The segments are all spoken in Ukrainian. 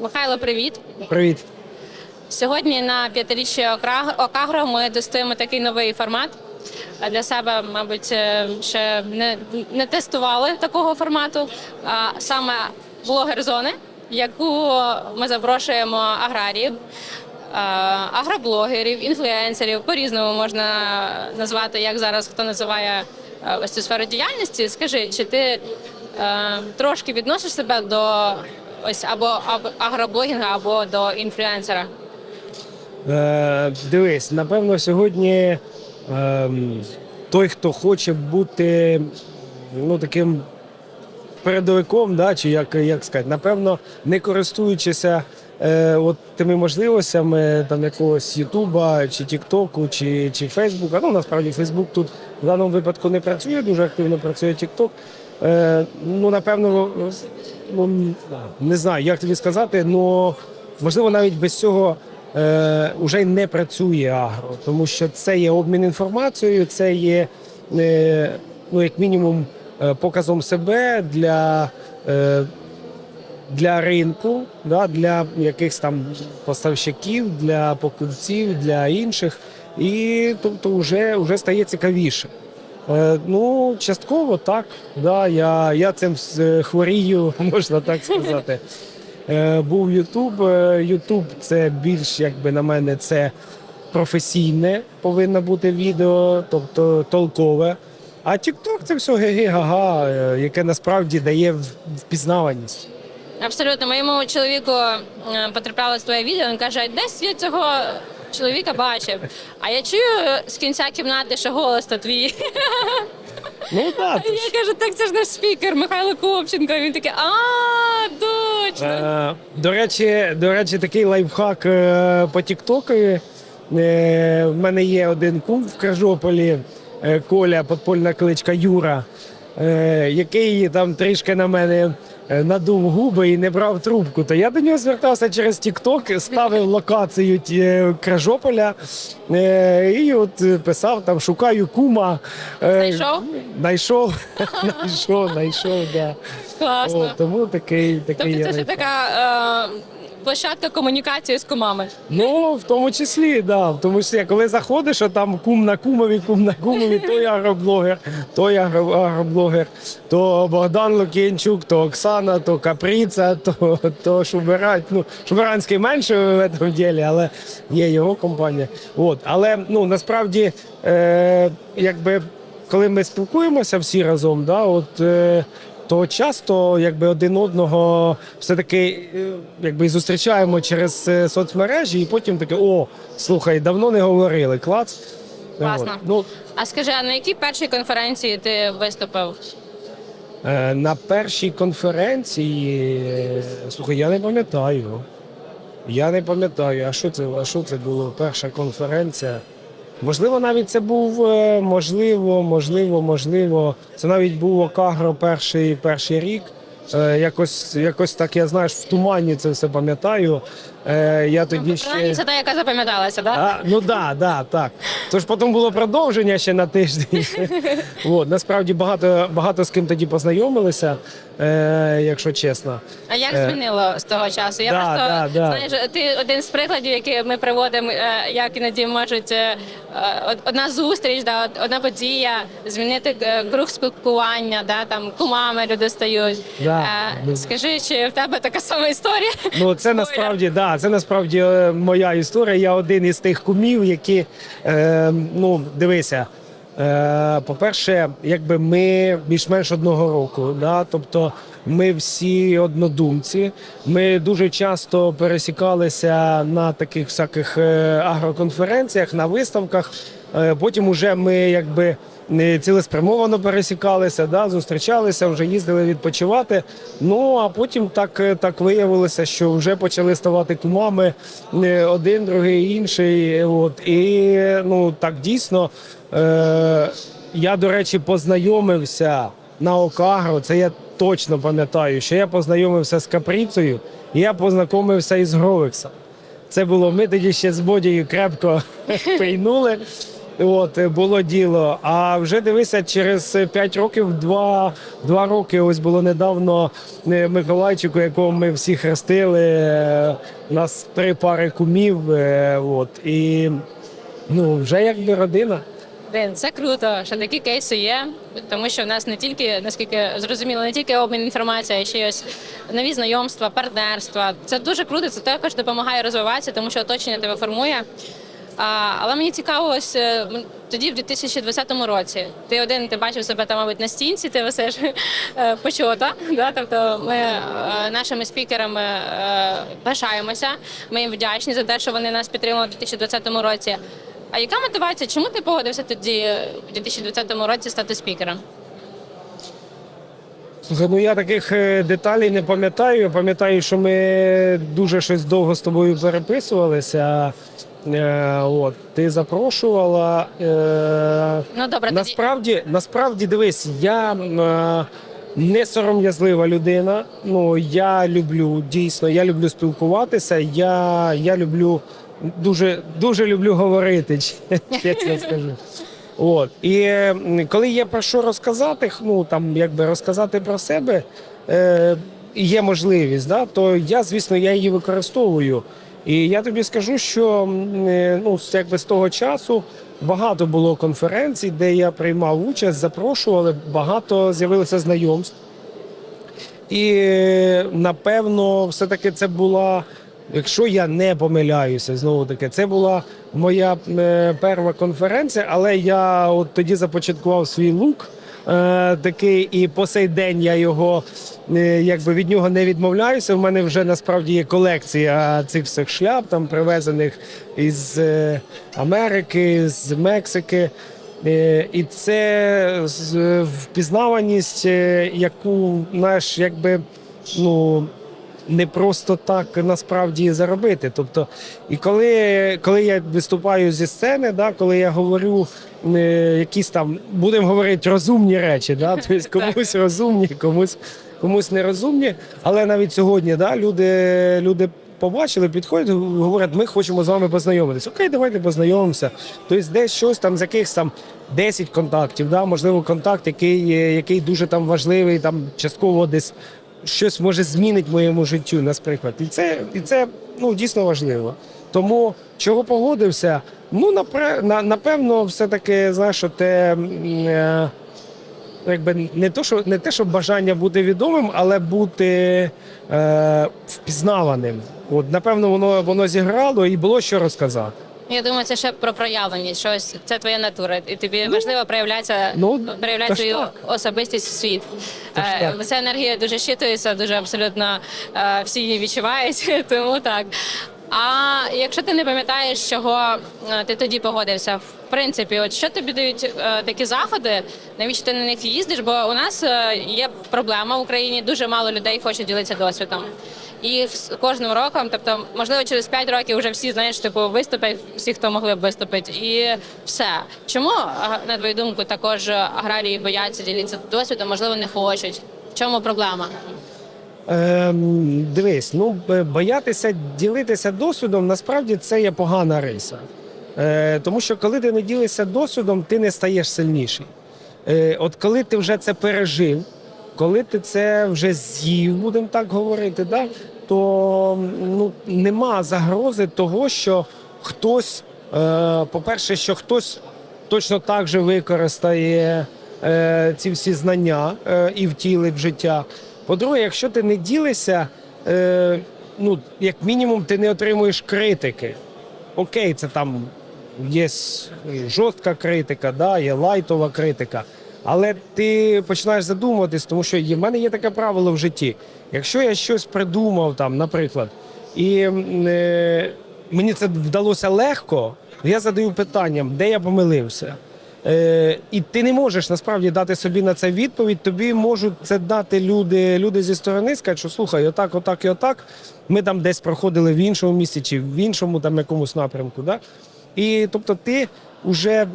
Михайло, привіт. Привіт. Сьогодні на п'ятиріччя Окагро ми тестуємо такий новий формат. Для себе, мабуть, е, ще не, не тестували такого формату. А саме блогер зони, яку ми запрошуємо аграріїв, е, агроблогерів, інфлюенсерів. По-різному можна назвати, як зараз хто називає е, ось цю сферу діяльності. Скажи, чи ти трошки відносиш себе до ось або, агроблогінга, або до інфлюенсера? Е, дивись, напевно, сьогодні ем, той, хто хоче бути ну, таким передовиком, да, чи як, як сказати, напевно, не користуючися е, от тими можливостями там, якогось Ютуба, чи Тіктоку, чи, чи Фейсбука. Ну, насправді, Фейсбук тут в даному випадку не працює, дуже активно працює Тікток. Е, ну, напевно, ну, не знаю, як тобі сказати, але можливо навіть без цього е, вже й не працює агро, тому що це є обмін інформацією, це є е, ну, як мінімум е, показом себе для, е, для ринку, да, для якихось там поставщиків, для покупців, для інших. І тобто вже, вже стає цікавіше. Е, ну, частково так. Да, я, я цим хворію, можна так сказати. Е, був Ютуб. Е, Ютуб це більш, якби на мене, це професійне повинно бути відео, тобто толкове. А TikTok це все ге-ге-га-га, е, яке насправді дає впізнаваність. Абсолютно, моєму чоловіку е, потраплялось твоє відео. Він каже, десь я цього чоловіка бачив. А я чую з кінця кімнати, що голос то твій. Ну так. Я кажу, так це ж наш спікер Михайло Копченко. Він такий, а точно. Е, До речі, до речі, такий лайфхак е, по Тіктокові. Е, В мене є один кум в Кажополі, е, Коля, подпольна кличка Юра, е, який там трішки на мене надув губи і не брав трубку. То я до нього звертався через Тікток, ставив локацію ті- Кражополя е, і от е, писав там шукаю кума. Е, Знайшов? Найшов, найшов, найшов. да. Класно. О, тому такий, такий Тобто це ж така е, площадка комунікації з кумами. Ну, в тому числі, да. В тому числі, коли заходиш, а там кум на кумові, кум на кумові, той агроблогер, той агроблогер, то Богдан Лукінчук, то Оксана, то Капріца, то, то Шуберань. Ну, Шуберанський менше в цьому ділі, але є його компанія. От. Але ну, насправді, е, якби, коли ми спілкуємося всі разом, да, от, е, то часто якби один одного все-таки е, якби зустрічаємо через е, соцмережі, і потім таке: о, слухай, давно не говорили. Клац. Класно. Ну, А скажи, а на якій першій конференції ти виступив? е, на першій конференції, слухай, я не пам'ятаю. Я не пам'ятаю, а що це, а що це було? Перша конференція. Можливо, навіть це був е, можливо, можливо, можливо. Це навіть був Окагро перший, перший рік. Е, Якось, якось так, я знаєш, в тумані це все пам'ятаю. Е, Я тоді ще. Це та, яка запам'яталася, так? А, ну да, да, так. Тож потім було продовження ще на тиждень. От, насправді багато, багато з ким тоді познайомилися, е, якщо чесно. А як Е, змінило з того часу? Я да, просто да, да. знаєш, ти один з прикладів, які ми приводимо, е, як іноді можуть е, е, одна зустріч, да, одна подія змінити е, круг спілкування, да, там кумами люди стають. Да. Е, Ну. Скажи, чи в тебе така сама історія? Ну, це насправді да, це насправді е, моя історія. Я один із тих кумів, які е, ну дивися. Е, по-перше, якби ми більш-менш одного року, да, тобто ми всі однодумці. Ми дуже часто пересікалися на таких всяких е, агроконференціях, на виставках. Е, потім уже ми якби не цілеспрямовано пересікалися, да, зустрічалися, вже їздили відпочивати. Ну а потім так, е, так виявилося, що вже почали ставати кумами один, другий, інший. От і ну так дійсно. Е, я, до речі, познайомився на Окагро. Це я точно пам'ятаю, що я познайомився з Капріцею, і я познайомився із Гровексом. Це було ми тоді ще з Бодією крепко пийнули. От було діло. А вже дивися, через 5 років, 2, 2 роки, ось було недавно е, Миколайчику, якого ми всі хрестили. е, У нас три пари кумів. е, От, і ну, вже якби родина. Блін, це круто, що такі кейси є, тому що в нас не тільки, наскільки зрозуміло, не тільки обмін інформацією, а ще й ось нові знайомства, партнерства. Це дуже круто, це також допомагає розвиватися, тому що оточення тебе формує. А, але мені цікаво, ось е, тоді, в 2020 році, ти один ти бачив себе там, мабуть, на стінці, ти висиш е, почота. Да? Тобто ми е, нашими спікерами пишаємося. Ми їм вдячні за те, що вони нас підтримали у 2020 році. А яка мотивація? Чому ти погодився тоді е, у 2020 році стати спікером? Слухай, ну я таких е, деталей не пам'ятаю. Я пам'ятаю, що ми дуже щось довго з тобою переписувалися. Е, от, ти запрошувала. Е, Ну добре, тоді Насправді, насправді дивись, я е, не сором'язлива людина. Ну я люблю дійсно, я люблю спілкуватися. Я, я люблю дуже, дуже люблю говорити, чесно скажу. От і коли є про що розказати, ну там якби розказати про себе, е, є можливість, да, то я, звісно, я її використовую. І я тобі скажу, що е, ну, якби з того часу багато було конференцій, де я приймав участь, запрошували, багато з'явилося знайомств. І напевно, все-таки це була, якщо я не помиляюся, знову таки, це була моя е, перша конференція, але я от тоді започаткував свій лук. Е, такий, і по сей день я його е, якби від нього не відмовляюся. У мене вже насправді є колекція цих всіх шляп, там привезених із Америки, з Мексики. І це впізнаваність, яку наш якби ну. Не просто так насправді заробити. Тобто, і коли, коли я виступаю зі сцени, да, коли я говорю е, якісь там, будемо говорити, розумні речі, да, тобто комусь розумні, комусь, комусь нерозумні. Але навіть сьогодні да, люди, люди побачили, підходять, говорять, ми хочемо з вами познайомитися. Окей, давайте познайомимося. Тобто десь щось там з якихось там 10 контактів, да, можливо, контакт, який, який дуже там важливий, там частково десь щось може змінить моєму життю, наприклад. І це, і це ну, дійсно важливо. Тому чого погодився? Ну, напевно, все-таки, знаєш, те. Е, Якби не то, що не те, щоб бажання бути відомим, але бути е, впізнаваним. От напевно, воно воно зіграло і було що розказати. Я думаю, це ще про проявленість. Щось це твоя натура, і тобі важливо проявлятися, ну, проявляти свою так. особистість в світ. Е. Ця енергія дуже щитується, дуже абсолютно е, всі її відчувають, тому так. А якщо ти не пам'ятаєш, чого е, ти тоді погодився, в принципі, от що тобі дають е, такі заходи, навіщо ти на них їздиш? Бо у нас е, є проблема в Україні, дуже мало людей хочуть ділитися досвідом. І з кожним роком, тобто, можливо, через 5 років вже всі знаєш, типу виступлять, всі, хто могли б виступити, і все. Чому на твою думку також аграрії бояться ділитися досвідом, можливо, не хочуть? В чому проблема? Ем, дивись, ну боятися ділитися досвідом, насправді це є погана риса. Е, тому що коли ти не ділишся досвідом, ти не стаєш сильніший. Е, от коли ти вже це пережив, коли ти це вже з'їв, будемо так говорити, да, то ну, нема загрози того, що хтось, е, по-перше, що хтось точно так же використає е, ці всі знання е, і втілить в життя. По-друге, якщо ти не ділишся, ну, як мінімум, ти не отримуєш критики. Окей, це там є жорстка критика, да, є лайтова критика. Але ти починаєш задумуватись, тому що в мене є таке правило в житті. Якщо я щось придумав, там, наприклад, і е, мені це вдалося легко, я задаю питанням, де я помилився. Е, і ти не можеш насправді дати собі на це відповідь. Тобі можуть це дати люди, люди зі сторони, скажуть, що слухай, отак, отак і отак. Ми там десь проходили в іншому місці чи в іншому там якомусь напрямку. Да? І тобто ти вже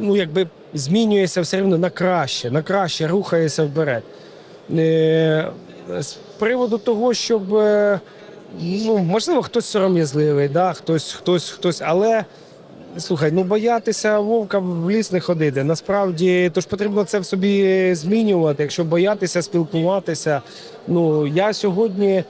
ну, якби змінюєшся все рівно на краще, на краще рухаєшся вперед. Е, з приводу того, щоб е, ну, можливо, хтось сором'язливий, да? хтось, хтось, хтось, але Слухай, ну боятися вовка в ліс не ходити. Насправді, то ж потрібно це в собі змінювати. Якщо боятися спілкуватися. Ну я сьогодні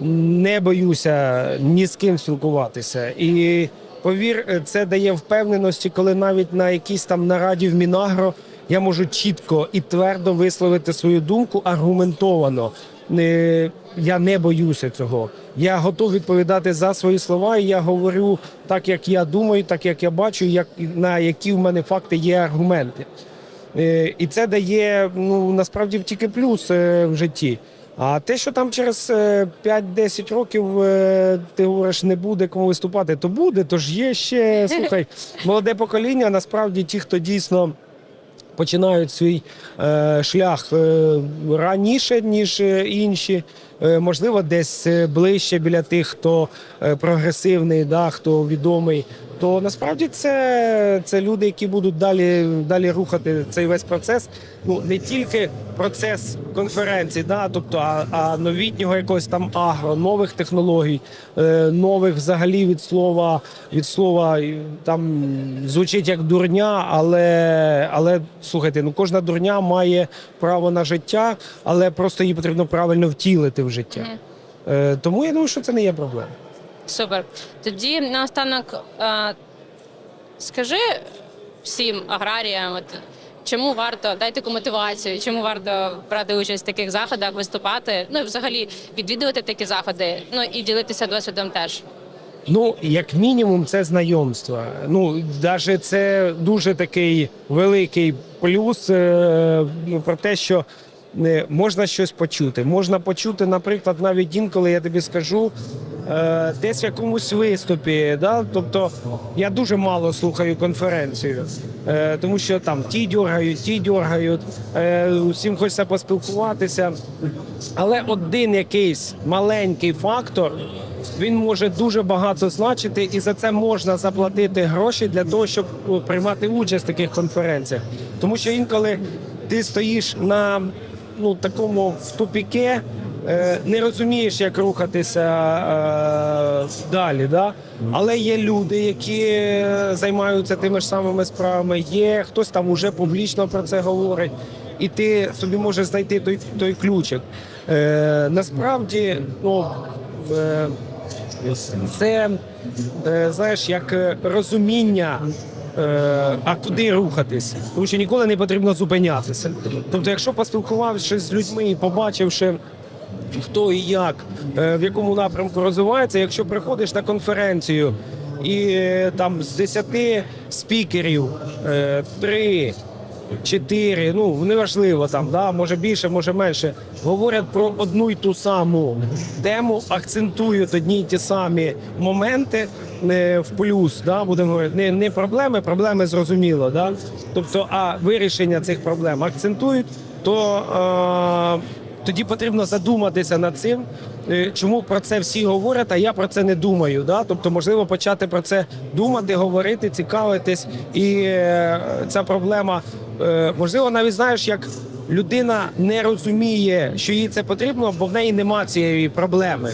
не боюся ні з ким спілкуватися. І повір, це дає впевненості, коли навіть на якійсь там нараді в Мінагро я можу чітко і твердо висловити свою думку аргументовано. Я не боюся цього. Я готов відповідати за свої слова, і я говорю так, як я думаю, так як я бачу, як на які в мене факти є аргументи. Е, І це дає ну насправді тільки плюс е, в житті. А те, що там через е, 5-10 років е, ти говориш, не буде кому виступати, то буде. Тож є ще слухай, молоде покоління. Насправді ті, хто дійсно починають свій е, шлях е, раніше, ніж е, інші. Е, можливо, десь е, ближче біля тих, хто е, прогресивний, да, хто відомий. То насправді це, це люди, які будуть далі, далі рухати цей весь процес. Ну не тільки процес конференції, да, тобто, а, а новітнього якогось там агро, нових технологій, е, нових взагалі від слова від слова там звучить як дурня, але, але слухайте, ну кожна дурня має право на життя, але просто її потрібно правильно втілити в життя. Е, тому я думаю, що це не є проблема. Супер. Тоді наостанок скажи всім аграріям, от, чому варто дайте таку мотивацію, чому варто брати участь в таких заходах, виступати, ну і взагалі відвідувати такі заходи, ну і ділитися досвідом теж. Ну, як мінімум, це знайомство. Ну, навіть це дуже такий великий плюс е, ну, про те, що е, можна щось почути. Можна почути, наприклад, навіть інколи я тобі скажу. Е, Десь в якомусь виступі, да? тобто я дуже мало слухаю конференцію, е, тому що там ті дергають, ті дергають, е, усім хочеться поспілкуватися. Але один якийсь маленький фактор він може дуже багато значити, і за це можна заплатити гроші для того, щоб приймати участь в таких конференціях. Тому що інколи ти стоїш на ну, такому в тупіке, не розумієш, як рухатися е, далі. Да? Але є люди, які е, займаються тими ж самими справами. Є хтось там уже публічно про це говорить. І ти собі можеш знайти той, той ключик. Е, насправді, ну, е, це е, знаєш, як е, розуміння, е, а куди рухатися. Тому що ніколи не потрібно зупинятися. Тобто, якщо поспілкувавшись з людьми і побачивши. Хто і як, е, в якому напрямку розвивається, якщо приходиш на конференцію і е, там з 10 спікерів е, три чотири, ну неважливо там, да, може більше, може менше, говорять про одну й ту саму тему, акцентують одні й ті самі моменти не в плюс, да, будемо говорити, не, не проблеми, проблеми зрозуміло, да? тобто, а вирішення цих проблем акцентують, то тоді потрібно задуматися над цим, е, чому про це всі говорять, а я про це не думаю. Да? Тобто, можливо, почати про це думати, говорити, цікавитись. І е, ця проблема, е, можливо, навіть знаєш, як людина не розуміє, що їй це потрібно, бо в неї немає цієї проблеми.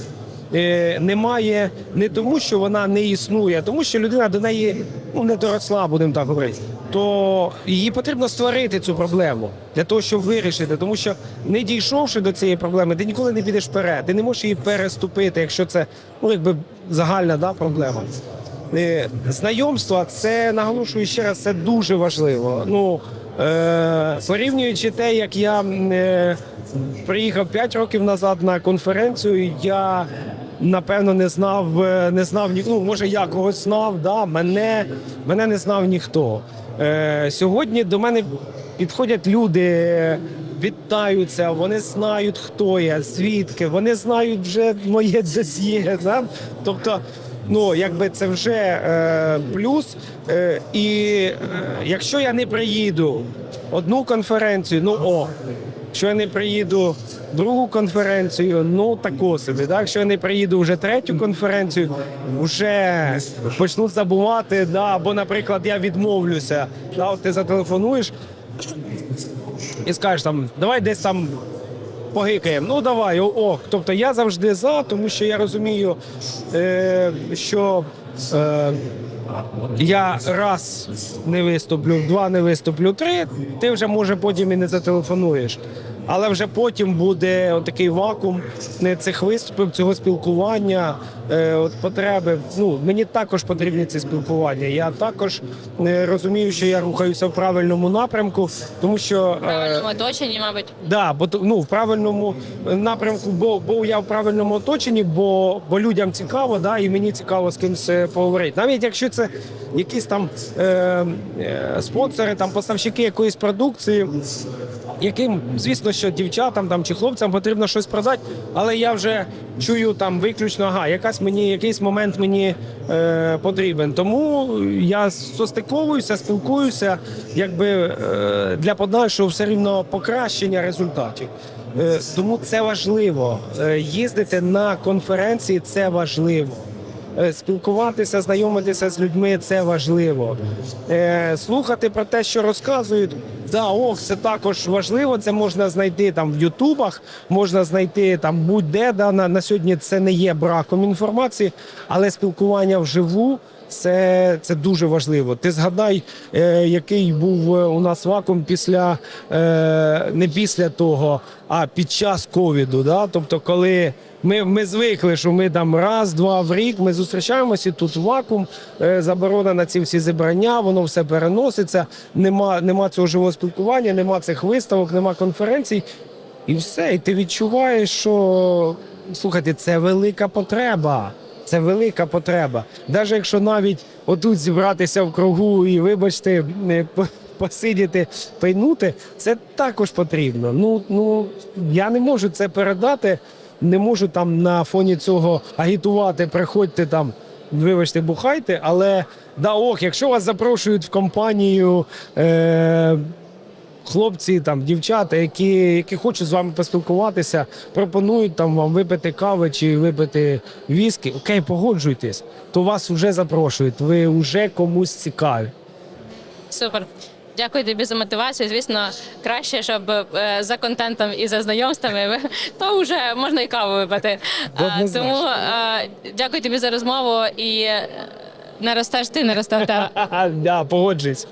Е, Немає не тому, що вона не існує, а тому що людина до неї ну, не доросла, будемо так говорити. То її потрібно створити цю проблему для того, щоб вирішити. Тому що не дійшовши до цієї проблеми, ти ніколи не підеш вперед. Ти не можеш її переступити, якщо це ну, якби загальна да, проблема. Е, Знайомства, це наголошую ще раз, це дуже важливо. Ну, порівнюючи те, як я е, приїхав 5 років назад на конференцію, я напевно не знав, е, не знав ні, ну, може я когось знав, да, мене, мене не знав ніхто. Е, сьогодні до мене підходять люди, вітаються, вони знають, хто я, звідки, вони знають вже моє досьє. Да? Тобто, ну якби це вже е, плюс. Е, і е, якщо я не приїду одну конференцію, ну о. Якщо я не приїду другу конференцію, ну тако собі. Да? Якщо я не приїду вже третю конференцію, вже почну забувати. Да? Або, наприклад, я відмовлюся. Да? От ти зателефонуєш і скажеш там, давай десь там погикаємо. Ну давай, о. Тобто я завжди за, тому що я розумію, е, що е, я раз не виступлю, два не виступлю, три, ти вже може потім і не зателефонуєш. Але вже потім буде такий вакуум не цих виступів, цього спілкування, е, от потреби. Ну мені також потрібні ці спілкування. Я також е, розумію, що я рухаюся в правильному напрямку, тому що е, правильному оточенні, мабуть. Да, бо ну, в правильному напрямку, бо, бо я в правильному оточенні, бо, бо людям цікаво, да, і мені цікаво з кимось поговорити. Навіть якщо це якісь там е, е, спонсори, там поставщики якоїсь продукції, яким, звісно, що дівчатам там чи хлопцям потрібно щось продати, але я вже чую там виключно, ага, якась мені, якийсь момент мені е, потрібен. Тому я состиковуюся, спілкуюся, якби е, для подальшого все рівно покращення результатів. Е, тому це важливо. Е, їздити на конференції це важливо. Е, Спілкуватися, знайомитися з людьми це важливо. Е, слухати про те, що розказують, да, ох, це також важливо. Це можна знайти там в Ютубах, можна знайти там будь-де. Да, на, на сьогодні це не є браком інформації, але спілкування вживу. Це, це дуже важливо. Ти згадай, е, який був е, у нас вакуум після е, не після того, а під час ковіду. Да? Тобто, коли ми, ми звикли, що ми там раз-два в рік ми зустрічаємося, тут вакуум, е, заборона на ці всі зібрання, воно все переноситься. Нема, нема цього живого спілкування, нема цих виставок, нема конференцій. І все. І ти відчуваєш, що слухайте, це велика потреба. Це велика потреба. Навіть якщо навіть отут зібратися в кругу і, вибачте, не посидіти, пейнути, це також потрібно. Ну, ну я не можу це передати, не можу там на фоні цього агітувати, приходьте там, вибачте, бухайте, але да ох, якщо вас запрошують в компанію. Е- хлопці, там, дівчата, які, які хочуть з вами поспілкуватися, пропонують там вам випити кави чи випити віскі, окей, погоджуйтесь, то вас вже запрошують, ви вже комусь цікаві. Супер. Дякую тобі за мотивацію. Звісно, краще, щоб е, за контентом і за знайомствами то вже можна і каву випити. Тому е, дякую тобі за розмову і не ростеш ти, не росте тебе. Да, погоджуюсь.